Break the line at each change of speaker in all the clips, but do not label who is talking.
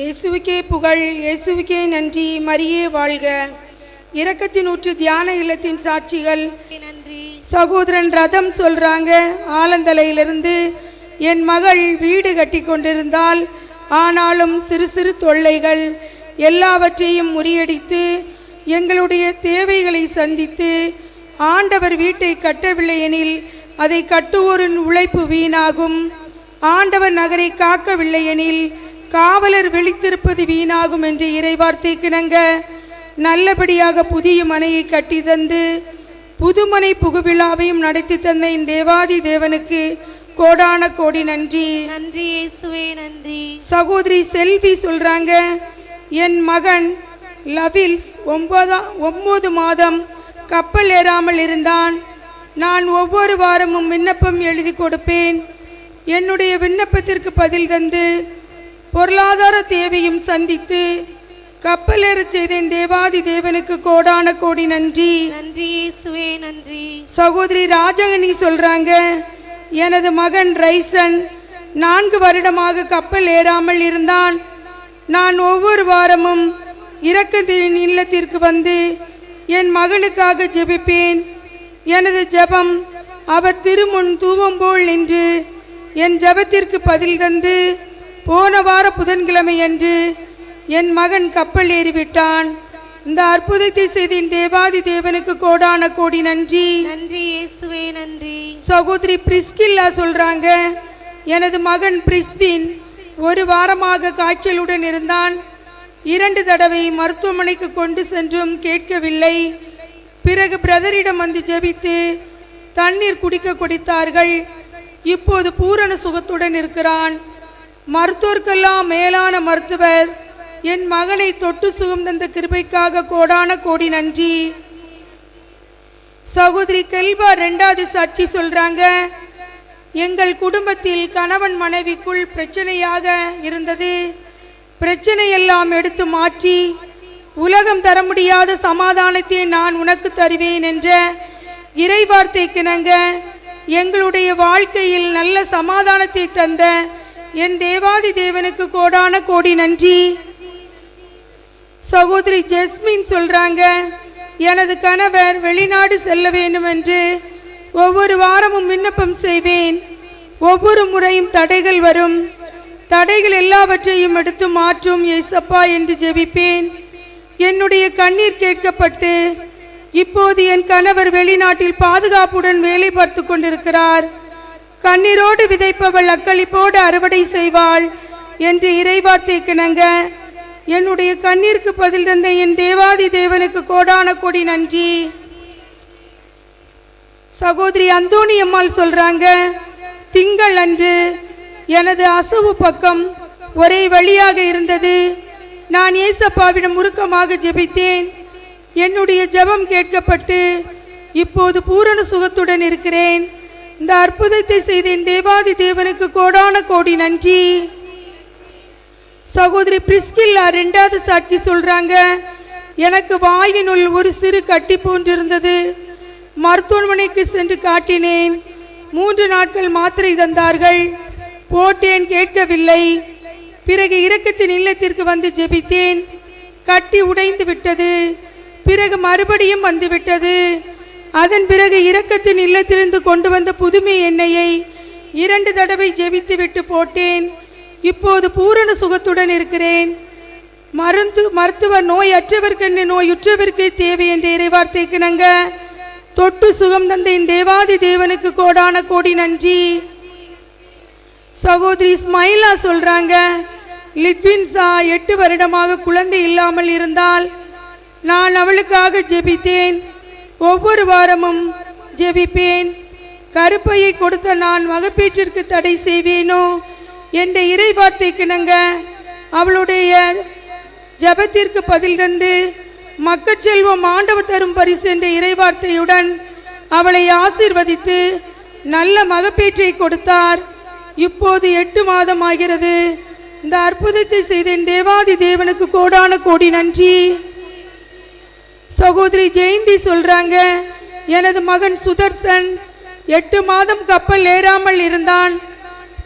இயேசுவுக்கே புகழ் இயேசுவுக்கே நன்றி மரியே வாழ்க. இரக்கத்தின் ஊற்று தியான இல்லத்தின் சாட்சிகள்.
நன்றி
சகோதரன் ரதம் சொல்றாங்க ஆலந்தலையிலிருந்து என் மகள் வீடு கட்டி கொண்டிருந்தால் ஆனாலும் சிறு சிறு தொல்லைகள் எல்லாவற்றையும் முறியடித்து எங்களுடைய தேவைகளை சந்தித்து ஆண்டவர் வீட்டை கட்டவில்லை எனில் அதை கட்டுவோரின் உழைப்பு வீணாகும். ஆண்டவர் நகரை காக்கவில்லை எனில் காவலர் விழித்திருப்பது வீணாகும் என்று இறைவார்த்தை கிணங்க நல்லபடியாக புதிய மனையை கட்டி தந்து புதுமனை புகுவிழாவையும் நடத்தி தந்த என் தேவாதி தேவனுக்கு கோடான கோடி நன்றி.
நன்றி இயேசுவே நன்றி.
சகோதரி செல்வி சொல்றாங்க என் மகன் லவில்ஸ் ஒன்பதாம் ஒன்பது மாதம் கப்பல் ஏறாமல் இருந்தான். நான் ஒவ்வொரு வாரமும் விண்ணப்பம் எழுதி கொடுப்பேன். என்னுடைய விண்ணப்பத்திற்கு பதில் தந்து பொருளாதார தேவையும் சந்தித்து கப்பல் ஏறச் செய்த என் தேவாதி தேவனுக்கு கோடான கோடி நன்றி.
நன்றி இயேசுவே நன்றி.
சகோதரி ராஜகனி சொல்றாங்க எனது மகன் ரைசன் நான்கு வருடமாக கப்பல் ஏறாமல் இருந்தான். நான் ஒவ்வொரு வாரமும் இரக்கத்தின் இல்லத்திற்கு வந்து என் மகனுக்காக ஜெபிப்பேன். எனது ஜெபம் அவர் திருமுன் தூவம் போல் நின்று என் ஜெபத்திற்கு பதில் தந்து போன வார புதன்கிழமை அன்று என் மகன் கப்பல் ஏறிவிட்டான். இந்த அற்புதத்தை செய்த என் தேவாதி தேவனுக்கு கோடான கோடி நன்றி.
நன்றி இயேசுவே நன்றி.
சகோதரி பிரிஸ்கில்லா சொல்றாங்க எனது மகன் பிரிஸ்வின் ஒரு வாரமாக காய்ச்சலுடன் இருந்தான். இரண்டு தடவை மருத்துவமனைக்கு கொண்டு சென்றும் கேட்கவில்லை. பிறகு பிரதரிடம் வந்து ஜெபித்து தண்ணீர் குடிக்க கொடுத்தார்கள். இப்போது பூரண சுகத்துடன் இருக்கிறான். மருத்துவர்க்கெல்லாம் மேலான மருத்துவர் என் மகனை தொட்டு சுகம் தந்த கிருபைக்காக கோடான கோடி நன்றி. சகோதரி கெல்வா ரெண்டாவது சாட்சி சொல்றாங்க எங்கள் குடும்பத்தில் கணவன் மனைவிக்குள் பிரச்சனையாக இருந்தது. பிரச்சனையெல்லாம் எடுத்து மாற்றி உலகம் தர முடியாத சமாதானத்தை நான் உனக்கு தருவேன் என்ற இறைவார்த்தைக்கிணங்க எங்களுடைய வாழ்க்கையில் நல்ல சமாதானத்தை தந்த என் தேவாதி தேவனுக்கு கோடான கோடி நன்றி. சகோதரி ஜெஸ்மின் சொல்றாங்க எனது கணவர் வெளிநாடு செல்ல வேண்டும் என்று ஒவ்வொரு வாரமும் விண்ணப்பம் செய்வேன். ஒவ்வொரு முறையும் தடைகள் வரும். தடைகள் எல்லாவற்றையும் எடுத்து மாற்றும் ஏசப்பா என்று ஜெபிப்பேன். என்னுடைய கண்ணீர் கேட்கப்பட்டு இப்போது என் கணவர் வெளிநாட்டில் பாதுகாப்புடன் வேலை பார்த்து கொண்டிருக்கிறார். கண்ணீரோடு விதைப்பவள் அக்களிப்போடு அறுவடை செய்வாள் என்று இறைவார்த்தைக்கு நங்க என்னுடைய கண்ணீருக்கு பதில் தந்த என் தேவாதி தேவனுக்கு கோடான கொடி நன்றி. சகோதரி அந்தோணி அம்மாள் சொல்றாங்க திங்கள் அன்று எனது அசவு பக்கம் ஒரே வழியாக இருந்தது. நான் ஏசப்பாவிடம் உருக்கமாக ஜெபித்தேன். என்னுடைய ஜெபம் கேட்கப்பட்டு இப்போது பூரண சுகத்துடன் இருக்கிறேன். இந்த அற்புதத்தை செய்த என் தேவாதி தேவனுக்கு கோடான கோடி நன்றி. சகோதரி பிரிஸ்கில்லா ரெண்டாவது சாட்சி சொல்றாங்க எனக்கு வாயினுள் ஒரு சிறு கட்டி போன்றிருந்தது. மருத்துவமனைக்கு சென்று காட்டினேன். மூன்று நாட்கள் மாத்திரை தந்தார்கள். போட்டேன் கேட்கவில்லை. பிறகு இரக்கத்தின் இல்லத்திற்கு வந்து ஜெபித்தேன். கட்டி உடைந்து விட்டது. பிறகு மறுபடியும் வந்துவிட்டது அதன் பிறகு இரக்கத்தின் இல்லத்திலிருந்து கொண்டு வந்த புதுமை எண்ணெயை இரண்டு தடவை ஜெபித்து விட்டு போட்டேன். இப்போது பூரண சுகத்துடன் இருக்கிறேன். மருந்து மருத்துவர் நோய் அற்றவர்க்கு நோயுற்றவருக்கு தேவை என்ற இறைவார்த்தைக்கு நங்க தொட்டு சுகம் தந்த என் தேவாதி தேவனுக்கு கோடான கோடி நன்றி. சகோதரி ஸ்மைலா சொல்றாங்க லிட்வின்ஸா எட்டு வருடமாக குழந்தை இல்லாமல் இருந்தால் நான் அவளுக்காக ஜெபித்தேன். ஒவ்வொரு வாரமும் ஜெபிப்பேன். கருப்பையை கொடுத்த நான் மகப்பேற்றிற்கு தடை செய்வேனோ? என்ற இறை வார்த்தைக்கிணங்க அவளுடைய ஜெபத்திற்கு பதில் தந்து மக்கட்செல்வம் ஆண்டவர் தரும் பரிசு என்ற இறைவார்த்தையுடன் அவளை ஆசீர்வதித்து நல்ல மகப்பேற்றை கொடுத்தார். இப்போது எட்டு மாதம் ஆகிறது. இந்த அற்புதத்தை செய்தேன். தேவாதி தேவனுக்கு கோடான கோடி நன்றி. சகோதரி ஜெயந்தி சொல்றாங்க எனது மகன் சுதர்சன் எட்டு மாதம் கப்பல் ஏறாமல் இருந்தான்.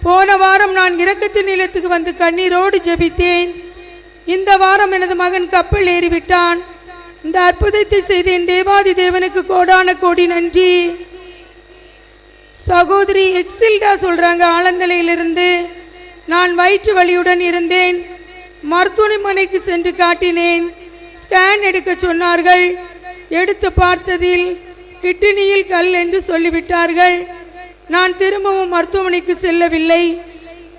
போன வாரம் நான் இறக்கத்து நிலத்துக்கு வந்து கண்ணீரோடு ஜெபித்தேன். இந்த வாரம் எனது மகன் கப்பல் ஏறிவிட்டான். இந்த அற்புதத்தை செய்த என் தேவாதி தேவனுக்கு கோடான கோடி நன்றி. சகோதரி எக்ஸில்டா சொல்றாங்க ஆலந்தலையிலிருந்து நான் வயிற்று வலியுடன் இருந்தேன். மருத்துவமனைக்கு சென்று காட்டினேன். ஸ்கேன் எடுக்க சொன்னார்கள். எடுத்து பார்த்ததில் கிட்னியில் கல் என்று சொல்லிவிட்டார்கள். நான் திரும்பவும் மருத்துவமனைக்கு செல்லவில்லை.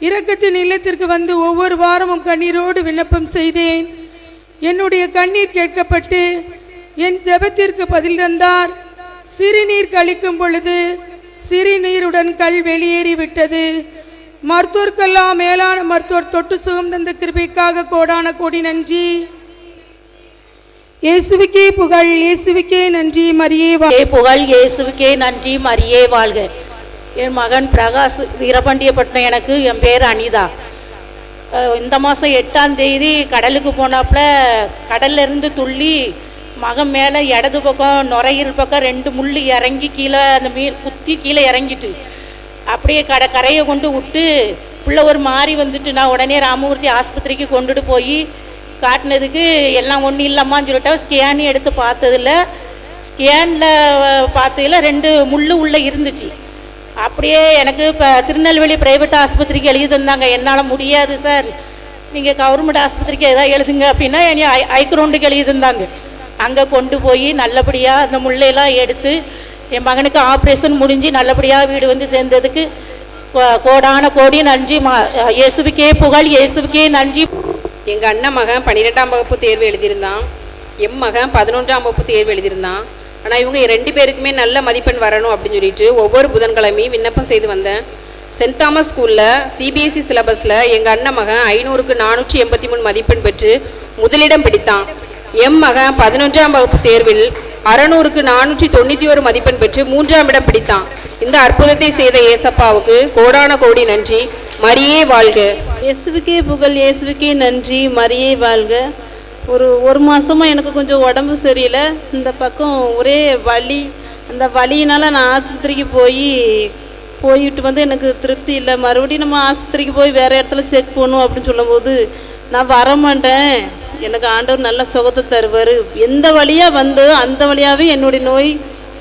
இரக்கத்தின் இல்லத்திற்கு வந்து ஒவ்வொரு வாரமும் கண்ணீரோடு விண்ணப்பம் செய்தேன். என்னுடைய கண்ணீர் கேட்கப்பட்டு என் ஜெபத்திற்கு பதில் தந்தார். சிறுநீர் கழிக்கும் பொழுது சிறுநீருடன் கல் வெளியேறிவிட்டது. மருத்துவர்க்கெல்லாம் மேலான மருத்துவர் தொட்டு சுகம் தந்த கிருபைக்காக கோடான கோடி நன்றி. இயேசுவுக்கே புகழ் இயேசுவுக்கே நன்றி மரியே வா
புகழ் இயேசுவுக்கே நன்றி மரியே வாழ்க. என் மகன் பிரகாஷ் வீரபாண்டியப்பட்டினம் எனக்கு என் பேர் அனிதா. இந்த மாதம் எட்டாம் தேதி கடலுக்கு போனாப்புல கடல்ல இருந்து துள்ளி மகன் மேலே இடது பக்கம் நுரையீரல் பக்கம் ரெண்டு முள் இறங்கி கீழே அந்த மீன் குத்தி கீழே இறங்கிட்டு அப்படியே கட கரையை கொண்டு விட்டு பிள்ளை ஒரு மாறி வந்துட்டு நான் உடனே ராமமூர்த்தி ஆஸ்பத்திரிக்கு கொண்டுட்டு போய் காட்டினதுக்கு எல்லாம் ஒன்றும் இல்லைம்மான்னு சொல்லிட்டா ஸ்கேன் எடுத்து பார்த்ததில் ஸ்கேனில் பார்த்ததில் ரெண்டு முள் உள்ளே இருந்துச்சு. அப்படியே எனக்கு இப்போ திருநெல்வேலி பிரைவேட் ஆஸ்பத்திரிக்கு எழுதி தந்தாங்க. என்னால் முடியாது சார் நீங்கள் கவர்மெண்ட் ஆஸ்பத்திரிக்கு எதாவது எழுதுங்க அப்படின்னா என்னை ஐ ஐக்ரௌண்டுக்கு எழுதி தந்தாங்க. அங்கே கொண்டு போய் நல்லபடியாக அந்த முள்ளையெல்லாம் எடுத்து என் மகனுக்கு ஆப்ரேஷன் முடிஞ்சு நல்லபடியாக வீடு வந்து சேர்ந்ததுக்கு கோ- கோடான கோடி நன்றி. மா இயேசுவுக்கே புகழ் இயேசுவுக்கே நன்றி.
எங்கள் அண்ணன் மகன் பன்னிரெண்டாம் வகுப்பு தேர்வு எழுதியிருந்தான். எம் மகன் பதினொன்றாம் வகுப்பு தேர்வு எழுதியிருந்தான். ஆனால் இவங்க ரெண்டு பேருக்குமே நல்ல மதிப்பெண் வரணும் அப்படின்னு சொல்லிட்டு ஒவ்வொரு புதன்கிழமையும் விண்ணப்பம் செய்து வந்தேன். சென்ட் தாமஸ் ஸ்கூலில் சிபிஎஸ்சி சிலபஸில் எங்கள் அண்ணன் மகன் ஐநூறுக்கு நானூற்றி எண்பத்தி மூணு மதிப்பெண் பெற்று முதலிடம் பிடித்தான். எம் மகன் பதினொன்றாம் வகுப்பு தேர்வில் அறநூறுக்கு நானூற்றி தொண்ணூற்றி ஒரு மதிப்பெண் பெற்று மூன்றாம் இடம் பிடித்தான். இந்த அற்புதத்தை செய்த ஏசப்பாவுக்கு கோடான கோடி நன்றி. மரியே வாழ்க.
இயேசுவுக்கே புகழ் இயேசுவுக்கே நன்றி. மரியே வாழ்க. ஒரு ஒரு மாதமாக எனக்கு கொஞ்சம் உடம்பு சரியில்லை. இந்த பக்கம் ஒரே வலி. அந்த வலியினால் நான் ஆஸ்பத்திரிக்கு போய் போயிட்டு வந்து எனக்கு திருப்தி இல்லை. மறுபடியும் நம்ம ஆஸ்பத்திரிக்கு போய் வேறு இடத்துல செக் பண்ணணும் அப்படின்னு சொல்லும்போது நான் வர மாட்டேன். எனக்கு ஆண்டவர் நல்ல சுகத்தை தருவார். எந்த வழியாக வந்து அந்த வழியாகவே என்னுடைய நோய்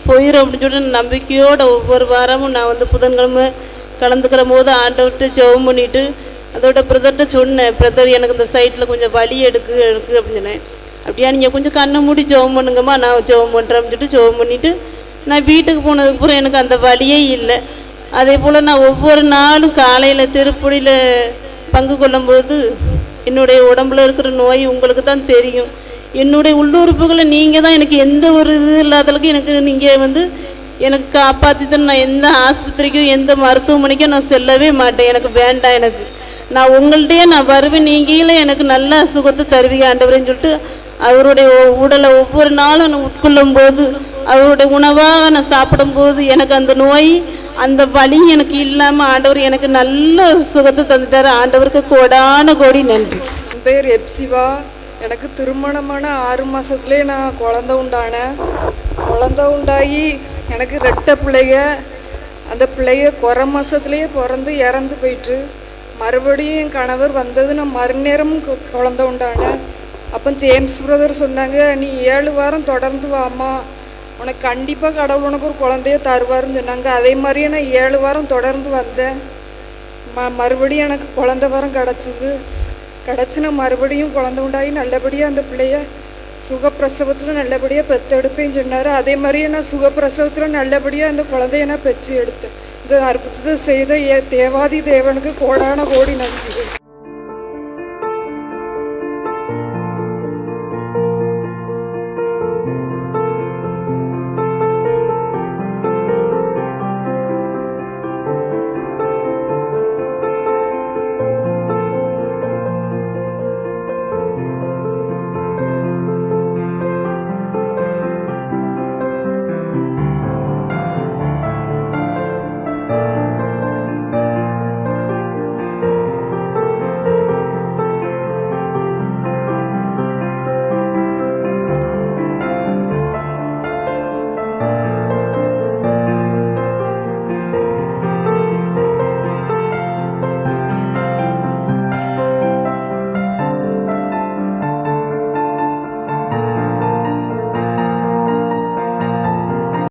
போயிடும் அப்படின்னு சொல்லிட்டு நம்பிக்கையோட ஒவ்வொரு வாரமும் நான் வந்து புதன்கிழமை கலந்துக்கிற போது ஆண்டவர்கிட்ட ஜெபம் பண்ணிட்டு அதோட பிரதர்கிட்ட சொன்னேன் பிரதர் எனக்கு இந்த சைட்டில் கொஞ்சம் வலி எடுக்கு எடுக்கு அப்படின்னு சொன்னேன் அப்படியா நீங்கள் கொஞ்சம் கண்ணை மூடி ஜெபம் பண்ணுங்கம்மா நான் ஜெபம் பண்ணுறேன் அப்படின்ட்டு சொல்லிட்டு ஜெபம் பண்ணிவிட்டு நான் வீட்டுக்கு போனதுக்கப்புறம் எனக்கு அந்த வலியே இல்லை. அதே போல் நான் ஒவ்வொரு நாளும் காலையில் திருப்படியில் பங்கு கொள்ளும்போது என்னுடைய உடம்புல இருக்கிற நோய் உங்களுக்கு தான் தெரியும். என்னுடைய உள்ளுறுப்புகளை நீங்கள் தான் எனக்கு எந்த ஒரு இது இல்லாதளவுக்கு எனக்கு நீங்கள் வந்து எனக்கு காப்பாற்றி நான் எந்த ஆஸ்பத்திரிக்கும் எந்த மருத்துவமனைக்கும் நான் செல்லவே மாட்டேன். எனக்கு வேண்டாம் எனக்கு. நான் உங்கள்கிட்டயே நான் வருவேன். நீங்களே எனக்கு நல்ல சுகத்தை தருவீங்க ஆண்டவரேன்னு சொல்லிட்டு அவருடைய உடலை ஒவ்வொரு நாளும் நான் உட்கொள்ளும் போது அவருடைய உணவாக நான் சாப்பிடும்போது எனக்கு அந்த நோய் அந்த வலி எனக்கு இல்லாமல் ஆண்டவர் எனக்கு நல்ல சுகத்தை தந்துட்டார். ஆண்டவருக்கு கோடான கோடி நன்றி.
என் பேர் எப்சிவா. எனக்கு திருமணமான ஆறு மாதத்துலேயே நான் குழந்த உண்டானேன். குழந்த உண்டாகி எனக்கு ரெட்டை பிள்ளைய அந்த பிள்ளைய குறை மாதத்துலேயே பிறந்து இறந்து போயிட்டு மறுபடியும் என் கணவர் வந்தது நான் மறுநேரமும் குழந்த உண்டானேன் அப்போ ஜேம்ஸ் பிரதர் சொன்னாங்க நீ ஏழு வாரம் தொடர்ந்து வாம்மா. உனக்கு கண்டிப்பாக கடவுள் உனக்கு ஒரு குழந்தைய தருவாருன்னு சொன்னாங்க. அதே மாதிரியே நான் ஏழு வாரம் தொடர்ந்து வந்தேன். ம மறுபடியும் எனக்கு குழந்த வாரம் கிடச்சிது. கிடச்சி நான் மறுபடியும் குழந்த உண்டாகி நல்லபடியாக அந்த பிள்ளைய சுகப்பிரசவத்தில் நல்லபடியாக பெற்றெடுப்பேன்னு சொன்னார். அதே மாதிரியே நான் சுகப்பிரசவத்தில் நல்லபடியாக அந்த குழந்தைய நான் பெற்று எடுத்தேன். இந்த அற்புதத்தை செய்த ஏ தேவாதி தேவனுக்கு கோடான கோடி நன்றி